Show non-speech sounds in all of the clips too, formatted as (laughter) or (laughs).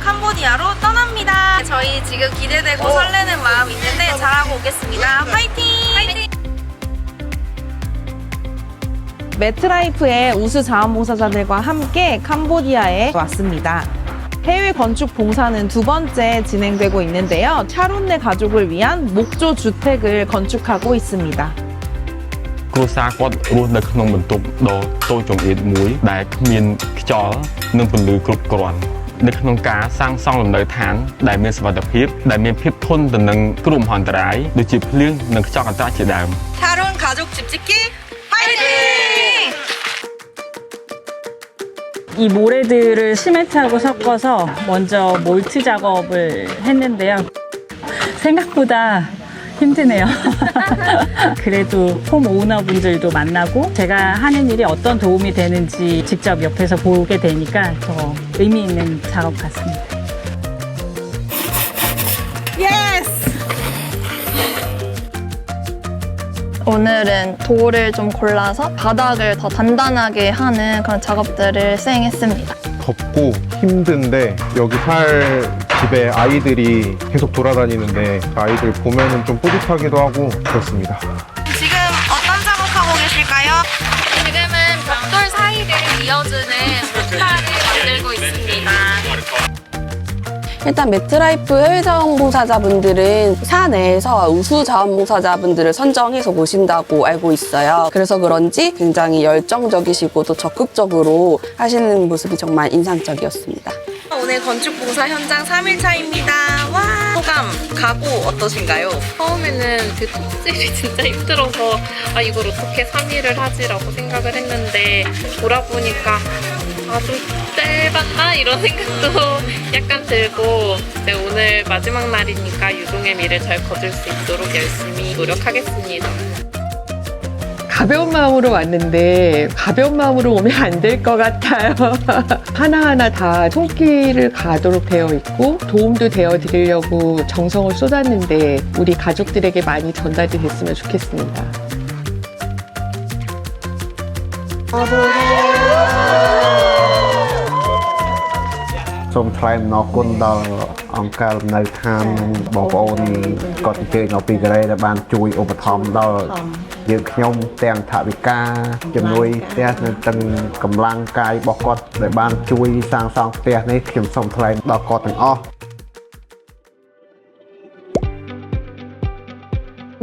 캄보디아로 떠납니다. 저희 지금 기대되고 설레는 마음 있는데 잘하고 오겠습니다. 파이팅! 파이팅! 매트라이프의 우수 자원봉사자들과 함께 캄보디아에 왔습니다. 해외 건축 봉사는 두 번째 진행되고 있는데요. 차론네 가족을 위한 목조 주택을 건축하고 있습니다. គ្រួសារគាត់រស់នៅក្នុងបន្ទប់ដ៏តូចចង្អៀតមួយដែលគ្មានខ្យល់និងពន្លឺគ្រប់គ្រាន់ នៅក្នុងការសាងសង់លំនៅឋានដែលមានសុវត្ថិភាពដែលមានភាពធន់ទៅនឹងគ្រោះមហន្តរាយដូចជាភ្លៀងនិងខ្យល់កន្ត្រាក់ជាដើម 차론 가족 집 짓기 파이팅! 이 모래들을 시멘트하고 섞어서 먼저 몰트 작업을 했는데요. 생각보다 힘드네요. (laughs) 그래도 홈 오너분들도 만나고 제가 하는 일이 어떤 도움이 되는지 직접 옆에서 보게 되니까 더 의미 있는 작업 같습니다. 오늘은 돌을 좀 골라서 바닥을 더 단단하게 하는 그런 작업들을 수행했습니다. 덥고 힘든데 여기 살 집에 아이들이 계속 돌아다니는데 그 아이들 보면은 좀 뿌듯하기도 하고 그렇습니다. 지금 어떤 작업하고 계실까요? 지금은 벽돌 사이를 이어주는 목타를 만들고 있습니다. 일단 매트라이프 해외 자원봉사자분들은 사내에서 우수 자원봉사자분들을 선정해서 모신다고 알고 있어요. 그래서 그런지 굉장히 열정적이시고 또 적극적으로 하시는 모습이 정말 인상적이었습니다. 오늘 건축봉사 현장 3일차입니다. 와! 소감, 각오 어떠신가요? 처음에는 그 토질이 진짜 힘들어서 아 이걸 어떻게 3일을 하지라고 생각을 했는데 돌아보니까 아좀 짧았나 이런 생각도 (laughs) 약간 들고 네, 오늘 마지막 날이니까 유종의 미를 잘 거둘 수 있도록 열심히 노력하겠습니다. 가벼운 마음으로 왔는데 가벼운 마음으로 오면 안 될 것 같아요. (laughs) 하나하나 다 손길을 가도록 되어 있고 도움도 되어 드리려고 정성을 쏟았는데 우리 가족들에게 많이 전달이 됐으면 좋겠습니다. ။ សូមថ្លែងអំណរគុណដល់អង្គការលំនៅឋាននិងបងប្អូនគាត់អញ្ជើញមកពីកូរ៉េដែលបានជួយឧបត្ថម្ភដល់យើងខ្ញុំទាំងថវិកាជំនួយផ្ទះនិងទាំងកម្លាំងកាយរបស់គាត់ដែលបានជួយសាងសង់ផ្ទះនេះខ្ញុំសូមថ្លែងដល់គាត់ទាំងអស់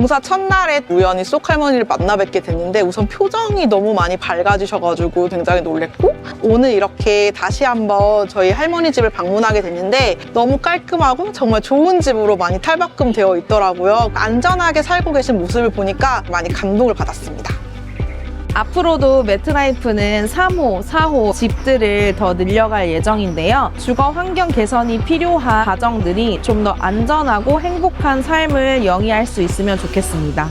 봉사 첫날에 우연히 쏙 할머니를 만나 뵙게 됐는데 우선 표정이 너무 많이 밝아지셔가지고 굉장히 놀랬고 오늘 이렇게 다시 한번 저희 할머니 집을 방문하게 됐는데 너무 깔끔하고 정말 좋은 집으로 많이 탈바꿈 되어 있더라고요. 안전하게 살고 계신 모습을 보니까 많이 감동을 받았습니다. 앞으로도 매트라이프는 3호, 4호 집들을 더 늘려갈 예정인데요. 주거 환경 개선이 필요한 가정들이 좀 더 안전하고 행복한 삶을 영위할 수 있으면 좋겠습니다.